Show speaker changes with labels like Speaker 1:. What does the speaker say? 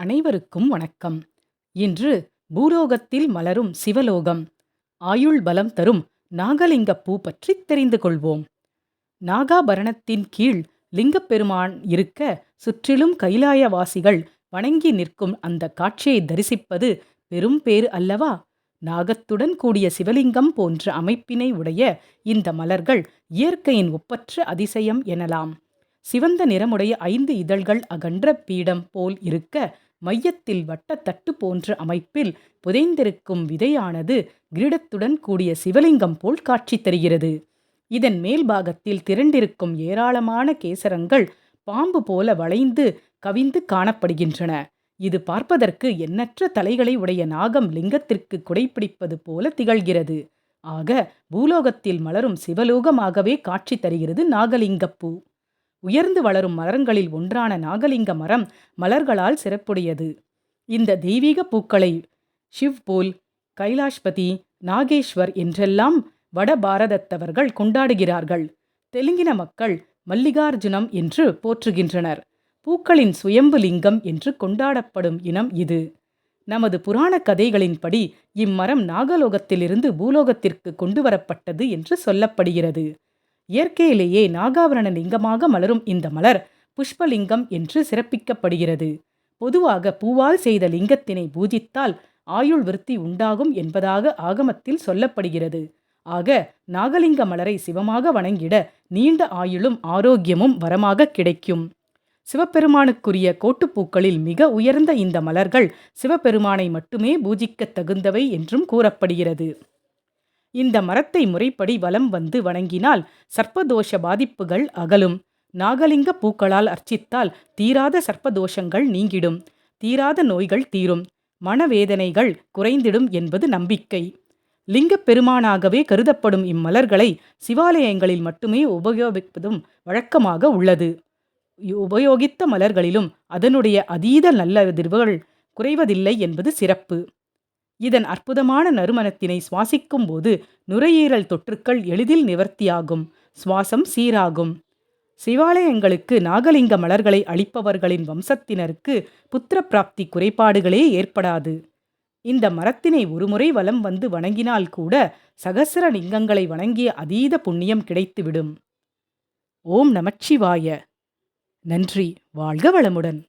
Speaker 1: அனைவருக்கும் வணக்கம். இன்று பூலோகத்தில் மலரும் சிவலோகம். ஆயுள் பலம் தரும் நாகலிங்கப் பூ பற்றி தெரிந்து கொள்வோம். நாகாபரணத்தின் கீழ் லிங்கப்பெருமான் இருக்க சுற்றிலும் கைலாயவாசிகள் வணங்கி நிற்கும் அந்த காட்சியை தரிசிப்பது பெரும் பேறு அல்லவா? நாகத்துடன் கூடிய சிவலிங்கம் போன்ற அமைப்பினை உடைய இந்த மலர்கள் இயற்கையின் ஒப்பற்ற அதிசயம் எனலாம். சிவந்த நிறமுடைய ஐந்து இதழ்கள் அகன்ற பீடம் போல் இருக்க மையத்தில் வட்டத்தட்டு போன்ற அமைப்பில் புதைந்திருக்கும் விதையானது கிரீடத்துடன் கூடிய சிவலிங்கம் போல் காட்சி தருகிறது. இதன் மேல் பாகத்தில் திரண்டிருக்கும் ஏராளமான கேசரங்கள் பாம்பு போல வளைந்து கவிந்து காணப்படுகின்றன. இது பார்ப்பதற்கு எண்ணற்ற தலைகளை உடைய நாகம் லிங்கத்திற்கு குடைப்பிடிப்பது போல திகழ்கிறது. ஆக பூலோகத்தில் மலரும் சிவலோகமாகவே காட்சி தருகிறது நாகலிங்கப்பூ உயர்ந்து வளரும் மரங்களில் ஒன்றான நாகலிங்க மரம் மலர்களால் சிறப்புடையது. இந்த தெய்வீக பூக்களை ஷிவ் போல் கைலாஷ்பதி நாகேஸ்வர் என்றெல்லாம் வட பாரதத்தவர்கள் கொண்டாடுகிறார்கள். தெலுங்கின மக்கள் மல்லிகார்ஜுனம் என்று போற்றுகின்றனர். பூக்களின் சுயம்பு லிங்கம் என்று கொண்டாடப்படும் இனம் இது. நமது புராண கதைகளின்படி இம்மரம் நாகலோகத்திலிருந்து பூலோகத்திற்கு கொண்டு வரப்பட்டது என்று சொல்லப்படுகிறது. இயற்கையிலேயே நாகாபரண லிங்கமாக மலரும் இந்த மலர் புஷ்பலிங்கம் என்று சிறப்பிக்கப்படுகிறது. பொதுவாக பூவால் செய்த லிங்கத்தினை பூஜித்தால் ஆயுள் விருத்தி உண்டாகும் என்பதாக ஆகமத்தில் சொல்லப்படுகிறது. ஆக நாகலிங்க மலரை சிவமாக வணங்கிட நீண்ட ஆயுளும் ஆரோக்கியமும் வரமாக கிடைக்கும். சிவபெருமானுக்குரிய கோட்டுப்பூக்களில் மிக உயர்ந்த இந்த மலர்கள் சிவபெருமானை மட்டுமே பூஜிக்கத் தகுந்தவை என்றும் கூறப்படுகிறது. இந்த மரத்தை முறைப்படி வலம் வந்து வணங்கினால் சர்ப்பதோஷ பாதிப்புகள் அகலும். நாகலிங்க பூக்களால் அர்ச்சித்தால் தீராத சர்ப்பதோஷங்கள் நீங்கிடும். தீராத நோய்கள் தீரும். மனவேதனைகள் குறைந்திடும் என்பது நம்பிக்கை. லிங்கப் பெருமானாகவே கருதப்படும் இம்மலர்களை சிவாலயங்களில் மட்டுமே உபயோகிப்பதும் வழக்கமாக உள்ளது. உபயோகித்த மலர்களிலும் அதனுடைய அதீத நல்ல நல்லதிர்வுகள் குறைவதில்லை என்பது சிறப்பு. இதன் அற்புதமான நறுமணத்தினை சுவாசிக்கும் போது நுரையீரல் தொற்றுக்கள் எளிதில் நிவர்த்தியாகும். சுவாசம் சீராகும். சிவாலயங்களுக்கு நாகலிங்க மலர்களை அளிப்பவர்களின் வம்சத்தினருக்கு புத்திர பிராப்தி குறைபாடுகளே ஏற்படாது. இந்த மரத்தினை ஒருமுறை வலம் வந்து வணங்கினால் கூட சகசர லிங்கங்களை வணங்கிய அதீத புண்ணியம் கிடைத்துவிடும். ஓம் நமச்சிவாய. நன்றி. வாழ்க வளமுடன்.